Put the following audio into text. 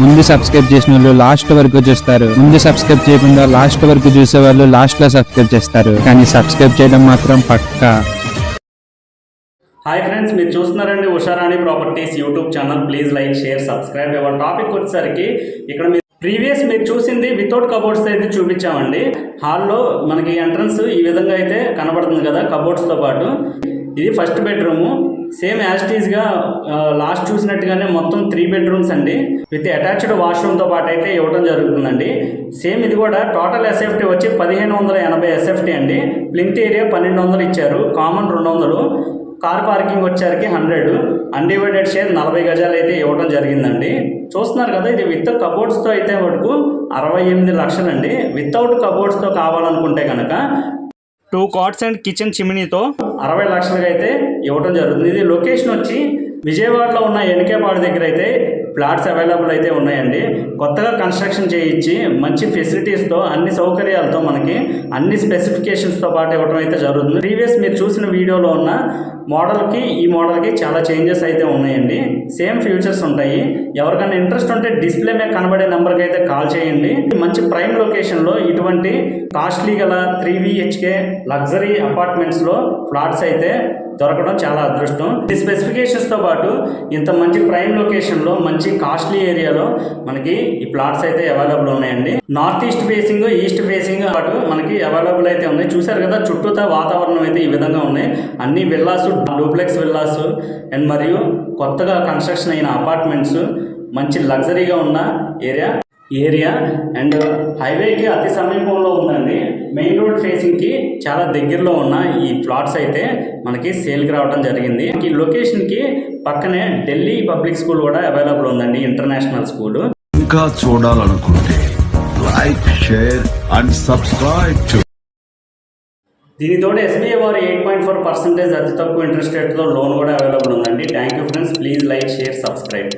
ముందు సబ్స్క్రైబ్ చేసిన వాళ్ళు లాస్ట్ వరకు చూస్తారు. ముందు సబ్స్క్రైబ్ చేయకుండా లాస్ట్ వరకు చూసే వాళ్ళు లాస్ట్లో సబ్స్క్రైబ్ చేస్తారు. కానీ సబ్స్క్రైబ్ చేయడం మాత్రం పక్కా. హాయ్ ఫ్రెండ్స్ మీరు చూస్తున్నారండి Usharani properties YouTube channel. Please like share subscribe ఇవాళ టాపిక్ వచ్చేసరికి ఇక్కడ మీరు ప్రీవియస్ మీరు చూసింది వితౌట్ కబోర్డ్స్ అయితే చూపించామండి. హాల్లో మనకి ఎంట్రన్స్ ఈ విధంగా అయితే కనబడుతుంది కదా కబోర్డ్స్తో పాటు. ఇది ఫస్ట్ బెడ్రూము సేమ్ యాస్టీజ్గా లాస్ట్ చూసినట్టుగానే మొత్తం త్రీ బెడ్రూమ్స్ అండి. విత్ అటాచ్డ్ వాష్రూమ్తో పాటు అయితే ఇవ్వడం జరుగుతుందండి. సేమ్ ఇది కూడా టోటల్ ఎస్ఎఫ్టీ వచ్చి పదిహేను వందల ఎనభై ఎస్ఎఫ్టీ అండి. ప్లింత్ ఏరియా పన్నెండు వందలు ఇచ్చారు. కామన్ రెండు వందలు. కార్ పార్కింగ్ వచ్చేసరికి హండ్రెడ్ అన్డివైడెడ్ షేర్ నలభై గజాలు అయితే ఇవ్వడం జరిగిందండి. చూస్తున్నారు కదా ఇది విత్ కబోర్డ్స్తో అయితే మటుకు అరవై ఎనిమిది లక్షలండి. వితౌట్ కబోర్డ్స్తో కావాలనుకుంటే కనుక టూ కాట్స్ అండ్ కిచెన్ చిమినీతో అరవై లక్షలకి అయితే ఇవ్వడం జరుగుతుంది. ఇది లొకేషన్ వచ్చి విజయవాడలో ఉన్న ఎన్కేపాడు దగ్గర అయితే ఫ్లాట్స్ అవైలబుల్ అయితే ఉన్నాయండి. కొత్తగా కన్స్ట్రక్షన్ చేయించి మంచి ఫెసిలిటీస్తో అన్ని సౌకర్యాలతో మనకి అన్ని స్పెసిఫికేషన్స్తో పాటు ఇవ్వడం అయితే జరుగుతుంది. ప్రీవియస్ మీరు చూసిన వీడియోలో ఉన్న మోడల్కి ఈ మోడల్కి చాలా చేంజెస్ అయితే ఉన్నాయండి. సేమ్ ఫ్యూచర్స్ ఉంటాయి. ఎవరికైనా ఇంట్రెస్ట్ ఉంటే డిస్ప్లే మీద కనబడే నెంబర్కి అయితే కాల్ చేయండి. మంచి ప్రైమ్ లొకేషన్లో ఇటువంటి కాస్ట్లీ గల త్రీ విహెచ్కే లగ్జరీ అపార్ట్మెంట్స్లో ఫ్లాట్స్ అయితే దొరకడం చాలా అదృష్టం. ఈ స్పెసిఫికేషన్స్తో పాటు ఇంత మంచి ప్రైమ్ లొకేషన్లో మంచి కాస్ట్లీ ఏరియాలో మనకి ఈ ప్లాట్స్ అయితే అవైలబుల్ ఉన్నాయండి. North east facing east facing పాటు మనకి అవైలబుల్ అయితే ఉన్నాయి. చూసారు కదా చుట్టూతా వాతావరణం అయితే ఈ విధంగా ఉన్నాయి అన్ని విల్లాసు డూప్లెక్స్ విల్లాస్ అండ్ మరియు కొత్తగా కన్స్ట్రక్షన్ అయిన అపార్ట్మెంట్స్ మంచి లగ్జరీగా ఉన్న ఏరియా ఏరియా అండ్ హైవేకి అతి సమీపంలో ఉందండి. మెయిన్ రోడ్ ఫేసింగ్కి చాలా దగ్గరలో ఉన్న ఈ ప్లాట్స్ అయితే మనకి సేల్కి రావడం జరిగింది. ఈ లొకేషన్కి పక్కనే ఢిల్లీ పబ్లిక్ స్కూల్ కూడా అవైలబుల్ ఉందండి ఇంటర్నేషనల్ స్కూల్ ఇంకా చూడాలనుకుంటే లైక్ షేర్ అండ్ సబ్స్క్రైబ్ దీనితోటి ఎస్బీఐ వారు ఎయిట్ పాయింట్ ఫోర్ పర్సెంటేజ్ అతి తక్కువ ఇంట్రెస్ట్ రేట్తో లోన్ కూడా అవైలబుల్ ఉందండి. Thank you friends please like share subscribe